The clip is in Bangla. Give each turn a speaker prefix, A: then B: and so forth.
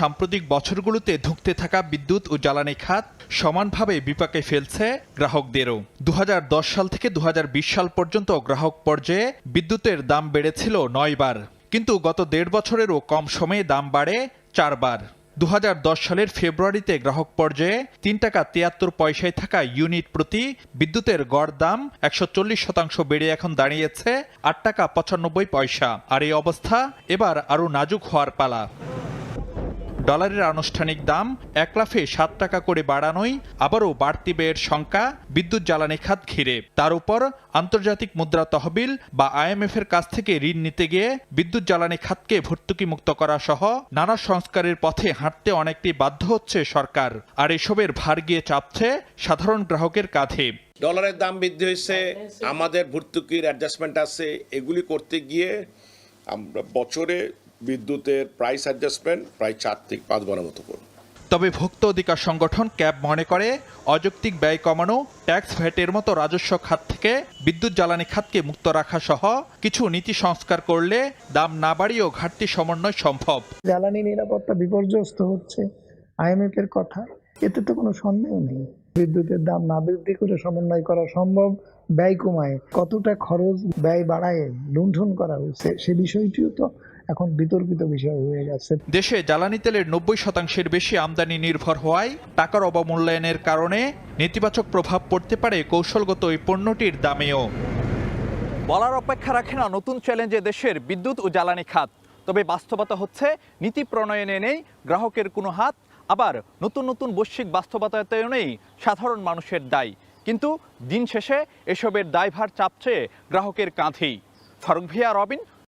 A: সাম্প্রতিক বছরগুলোতে ধুঁকতে থাকা বিদ্যুৎ ও জ্বালানি খাত সমানভাবে বিপাকে ফেলছে গ্রাহকদেরও। দু হাজার দশ সাল থেকে দুহাজার বিশ সাল পর্যন্ত গ্রাহক পর্যায়ে বিদ্যুতের দাম বেড়েছিল নয়বার কিন্তু গত দেড় বছরেরও কম সময়ে দাম বাড়ে চারবার দু হাজার দশ সালের ফেব্রুয়ারিতে গ্রাহক পর্যায়ে তিন টাকা তিয়াত্তর পয়সায় থাকা ইউনিট প্রতি বিদ্যুতের গড় দাম একশো চল্লিশ শতাংশ বেড়ে এখন দাঁড়িয়েছে আট টাকা পঁচানব্বই পয়সা। আর এই অবস্থা এবার আরও নাজুক হওয়ার পালা। ডলারের আনুষ্ঠানিক দাম এক লাফে সাত টাকা করে বাড়ানোই আবারও বাড়তি ব্যয়ের সংখ্যা বিদ্যুৎ জ্বালানি খাত ঘিরে। তার উপর আন্তর্জাতিক মুদ্রা তহবিল বা আইএমএফ এর কাছ থেকে ঋণ নিতে গিয়ে বিদ্যুৎ জ্বালানি খাতকে ভর্তুকি মুক্ত করা সহ নানা সংস্কারের পথে হাঁটতে অনেকটি বাধ্য হচ্ছে সরকার। আর এসবের ভার গিয়ে চাপছে সাধারণ গ্রাহকের কাঁধে।
B: ডলারের দাম বৃদ্ধি হয়েছে, আমাদের ভর্তুকির অ্যাডজাস্টমেন্ট আছে। এগুলি করতে গিয়ে আমরা বছরে বিদ্যুতের প্রাইস অ্যাডজাস্টমেন্ট প্রায় চার থেকে পাঁচ বারের মতো করব
A: তবে ভোক্তা অধিকার সংগঠন ক্যাব মনে করে অযৌক্তিক ব্যয় কমানো ট্যাক্স ভ্যাটের মতো রাজস্ব খাত থেকে বিদ্যুৎ জ্বালানি খাতকে মুক্ত রাখা সহ কিছু নীতি সংস্কার করলে দাম না বাড়িয়েও ঘাটতি সমন্বয় সম্ভব।
C: জ্বালানি নিরাপত্তা বিপর্যস্ত হচ্ছে আইএমএফ এর কথা এতে তো কোনো সন্দেহ নেই। বিদ্যুতের দাম না বৃদ্ধি করে সমন্বয় করা সম্ভব ব্যয় কমায়। কতটা খরচ ব্যয় বাড়ায় লুণ্ঠন করা হয়েছে সে বিষয়টিও তো এখন বিতর্কিত বিষয় হয়ে গেছে।
A: দেশে জ্বালানি তেলের নব্বই শতাংশের বেশি আমদানি নির্ভর হওয়ায় টাকার অবমূল্যায়নের কারণে নেতিবাচক প্রভাব পড়তে পারে কৌশলগত এই পণ্যটির দামেও। বলার অপেক্ষা রাখে না নতুন চ্যালেঞ্জে দেশের বিদ্যুৎ ও জ্বালানি খাত। তবে বাস্তবতা হচ্ছে নীতি প্রণয়নে নেই গ্রাহকের কোনো হাত আবার নতুন নতুন বৈশ্বিক বাস্তবতায়নেই সাধারণ মানুষের দায়। কিন্তু দিন শেষে এসবের দায়ভার চাপছে গ্রাহকের কাঁধেই। ফারুক ভিয়া রবিন